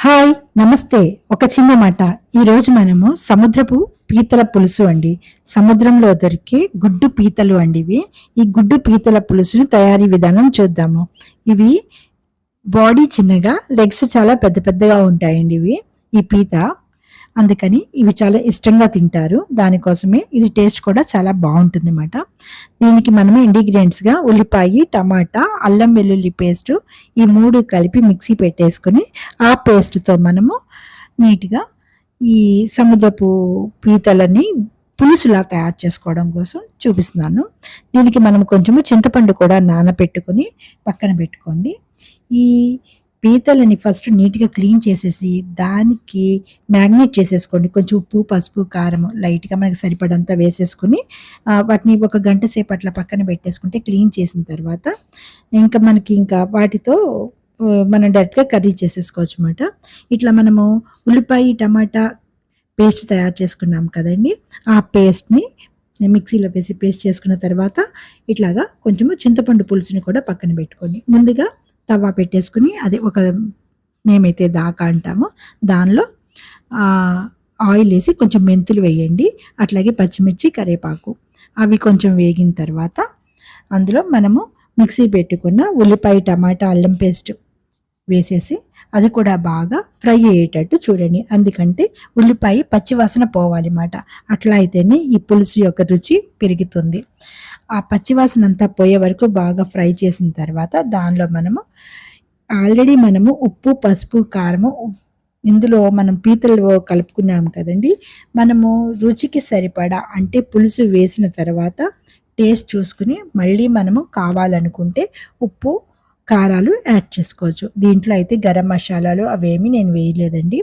Hi నమస్తే. ఒక చిన్న మాట. ఈరోజు మనము సముద్రపు పీతల పులుసు అండి. సముద్రంలో దొరికే గుడ్డు పీతలు అండి ఇవి. ఈ గుడ్డు పీతల పులుసుని తయారీ విధానం చూద్దాము. ఇవి బాడీ చిన్నగా లెగ్స్ చాలా పెద్ద పెద్దగా ఉంటాయండి ఇవి. ఈ పీత అందుకని ఇవి చాలా ఇష్టంగా తింటారు. దానికోసమే ఇది టేస్ట్ కూడా చాలా బాగుంటుంది అన్నమాట దీనికి మనము ఇంగ్రీడియంట్స్గా ఉల్లిపాయ టమాటా అల్లం వెల్లుల్లి పేస్ట్ ఈ మూడు కలిపి మిక్సీ పెట్టేసుకొని ఆ పేస్ట్తో మనము నీట్గా ఈ సముద్రపు పీతలని పులుసులా తయారు చేసుకోవడం కోసం చూపిస్తున్నాను. దీనికి మనం కొంచెము చింతపండు కూడా నానబెట్టుకొని పక్కన పెట్టుకోండి. ఈ పీతలని ఫస్ట్ నీట్గా క్లీన్ చేసేసి దానికి మ్యాగ్నేట్ చేసేసుకోండి. కొంచెం ఉప్పు పసుపు కారం లైట్గా మనకి సరిపడంతా వేసేసుకుని వాటిని ఒక గంట సేపు అట్లా పక్కన పెట్టేసుకుంటే క్లీన్ చేసిన తర్వాత ఇంకా మనకి ఇంకా వాటితో మనం డైరెక్ట్గా కర్రీ చేసేసుకోవచ్చు అనమాట ఇట్లా మనము ఉల్లిపాయ టమాటా పేస్ట్ తయారు చేసుకున్నాం కదండి. ఆ పేస్ట్ని మిక్సీలో వేసి పేస్ట్ చేసుకున్న తర్వాత ఇట్లాగా కొంచెము చింతపండు పులుసుని కూడా పక్కన పెట్టుకోండి. ముందుగా తవా పెట్టేసుకుని అది ఒక మేమైతే దాకా అంటామో. దానిలో ఆయిల్ వేసి కొంచెం మెంతులు వేయండి. అట్లాగే పచ్చిమిర్చి కరివేపాకు. అవి కొంచెం వేగిన తర్వాత అందులో మనము మిక్సీ పెట్టుకున్న ఉల్లిపాయ టమాటా అల్లం పేస్ట్ వేసేసి అది కూడా బాగా ఫ్రై అయ్యేటట్టు చూడండి. అందుకంటే ఉల్లిపాయ పచ్చివాసన పోవాలి అనమాట అట్లా అయితేనే ఈ పులుసు యొక్క రుచి పెరుగుతుంది. ఆ పచ్చివాసన అంతా పోయే వరకు బాగా ఫ్రై చేసిన తర్వాత దానిలో మనము ఆల్రెడీ మనము ఉప్పు పసుపు కారము ఇందులో మనం పీతలు కలుపుకున్నాం కదండి. మనము రుచికి సరిపడా అంటే పులుసు వేసిన తర్వాత టేస్ట్ చూసుకుని మళ్ళీ మనము కావాలనుకుంటే ఉప్పు కారాలు యాడ్ చేసుకోవచ్చు. దీంట్లో అయితే గరం మసాలాలు అవేమి నేను వేయలేదండి.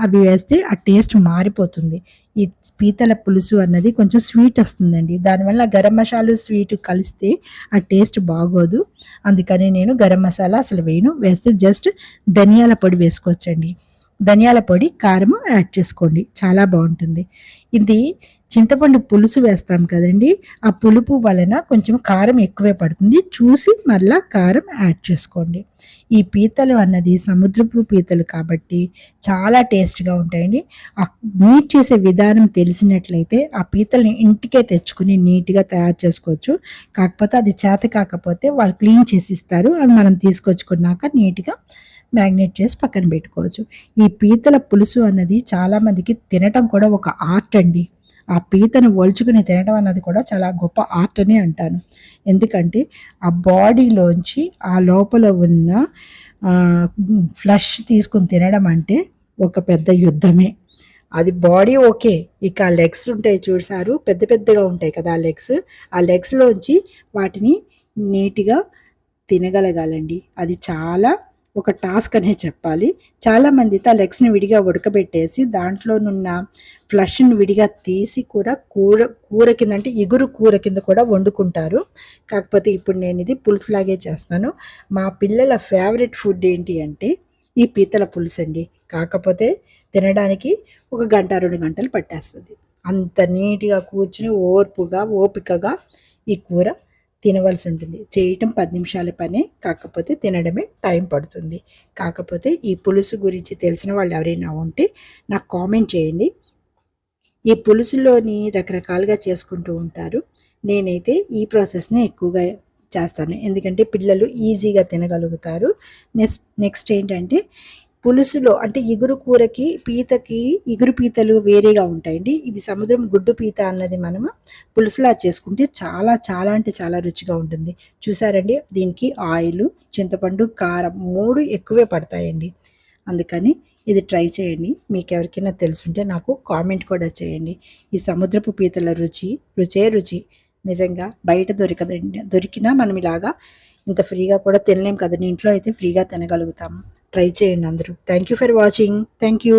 అవి వేస్తే ఆ టేస్ట్ మారిపోతుంది. ఈ పీతల పులుసు అన్నది కొంచెం స్వీట్ వస్తుందండి. దానివల్ల గరం మసాలా స్వీట్ కలిస్తే ఆ టేస్ట్ బాగోదు. అందుకని నేను గరం మసాలా అసలు వేయను. వేస్తే జస్ట్ ధనియాల పొడి వేసుకోవచ్చండి. ధనియాల పొడి కారము యాడ్ చేసుకోండి. చాలా బాగుంటుంది. ఇది చింతపండు పులుసు వేస్తాం కదండి. ఆ పులుపు వలన కొంచెం కారం ఎక్కువే పడుతుంది. చూసి మళ్ళా కారం యాడ్ చేసుకోండి. ఈ పీతలు అన్నది సముద్రపు పీతలు కాబట్టి చాలా టేస్ట్గా ఉంటాయండి. ఆ నీట్ చేసే విధానం తెలిసినట్లయితే ఆ పీతల్ని ఇంటికే తెచ్చుకుని నీట్గా తయారు చేసుకోవచ్చు. కాకపోతే అది చేత కాకపోతే వాళ్ళు క్లీన్ చేసి ఇస్తారు అవి మనం తీసుకొచ్చుకున్నాక నీట్గా మ్యాగ్నేట్ చేసి పక్కన పెట్టుకోవచ్చు. ఈ పీతల పులుసు అన్నది చాలామందికి తినటం కూడా ఒక ఆర్ట్ అండి. ఆ పీతను ఒలుచుకుని తినడం అన్నది కూడా చాలా గొప్ప ఆర్ట్ అని అంటాను. ఎందుకంటే ఆ బాడీలోంచి ఆ లోపల ఉన్న ఫ్లష్ తీసుకుని తినడం అంటే ఒక పెద్ద యుద్ధమే. అది బాడీ ఓకే ఇక ఆ లెగ్స్ ఉంటాయి చూసారు పెద్ద పెద్దగా ఉంటాయి కదా ఆ లెగ్స్ ఆ లెగ్స్లోంచి వాటిని నీట్గా తినగలగాలండి. అది చాలా ఒక టాస్క్ అనే చెప్పాలి. చాలామంది ఆ లెగ్స్ని విడిగా ఉడకబెట్టేసి దాంట్లోనున్న ఫ్లష్ని విడిగా తీసి కూడా కూర కూర కింద అంటే ఇగురు కూర కింద కూడా వండుకుంటారు. కాకపోతే ఇప్పుడు నేను ఇది పులుసులాగే చేస్తాను. మా పిల్లల ఫేవరెట్ ఫుడ్ ఏంటి అంటే ఈ పీతల పులుసు అండి. కాకపోతే తినడానికి ఒక గంట రెండు గంటలు పట్టేస్తుంది. అంత నీట్గా కూర్చుని ఓర్పుగా ఓపికగా ఈ కూర తినవలసి ఉంటుంది. చేయటం పది నిమిషాల పనే కాకపోతే తినడమే టైం పడుతుంది. కాకపోతే ఈ పులుసు గురించి తెలిసిన వాళ్ళు ఎవరైనా ఉంటే నాకు కామెంట్ చేయండి. ఈ పులుసులోని రకరకాలుగా చేసుకుంటూ ఉంటారు. నేనైతే ఈ ప్రాసెస్ని ఎక్కువగా చేస్తాను. ఎందుకంటే పిల్లలు ఈజీగా తినగలుగుతారు. నెక్స్ట్ నెక్స్ట్ ఏంటంటే పులుసులో అంటే ఇగురు కూరకి పీతకి ఇగురు పీతలు వేరేగా ఉంటాయండి. ఇది సముద్రం గుడ్డు పీత అన్నది మనము పులుసులా చేసుకుంటే చాలా చాలా అంటే చాలా రుచిగా ఉంటుంది. చూసారండి? దీనికి ఆయిల్ చింతపండు కారం మూడు ఎక్కువే పడతాయండి. అందుకని ఇది ట్రై చేయండి. మీకు ఎవరికైనా తెలుసుంటే నాకు కామెంట్ కూడా చేయండి. ఈ సముద్రపు పీతల రుచి రుచే రుచి నిజంగా బయట దొరకదండి దొరికినా మనం ఇలాగా ఇంత ఫ్రీగా కూడా తినలేం కదండి ఇంట్లో అయితే ఫ్రీగా తినగలుగుతాము. ట్రై చేయండి అందరూ. Thank you for watching thank you